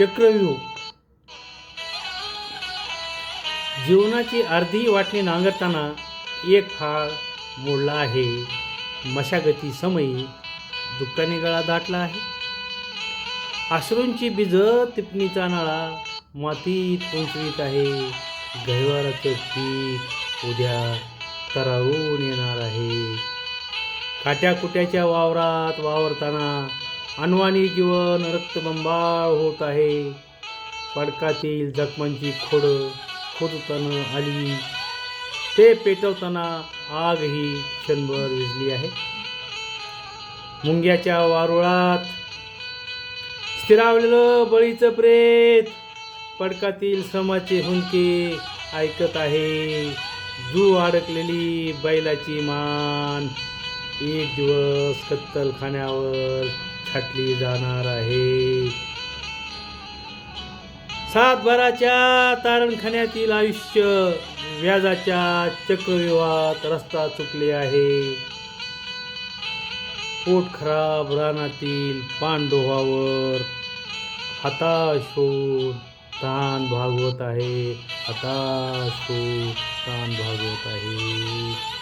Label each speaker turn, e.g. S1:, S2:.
S1: चक्रव्यूह. जीवनाची अर्धी वाटणी नांगरताना एक फाळ मोडला आहे. मशागती समयी दुःखाने गळा दाटला आहे. अश्रूंची बीज तिपणीचा नळा मातीत उंचवीत आहे. गहिवाराचं पीक उद्या तरावून येणार आहे. काट्याकुट्याच्या वावरात वावरताना अनवाणी जीवन रक्तबंबाळ होत आहे. पडकातील जखमांची खोडं खोदताना आली. ते पेटवताना आग ही क्षणभर विजली आहे. मुंग्याच्या वारुळात स्थिरावलेलं बळीचं प्रेत पडकातील श्रमाचे हुंके ऐकत आहे. जू अडकलेली बैलाची मान एक दिवस कत्तलखान्यावर छाटली जाणार आहे. सातभराच्या तारणखान्यातील आयुष्य व्याजाच्या चक्रव्यूहात रस्ता चुकले आहे. पोट खराब रानातील पांडोहावर हताश होऊन ताण भागवत आहे. हताश होऊन ताण भागवत आहे.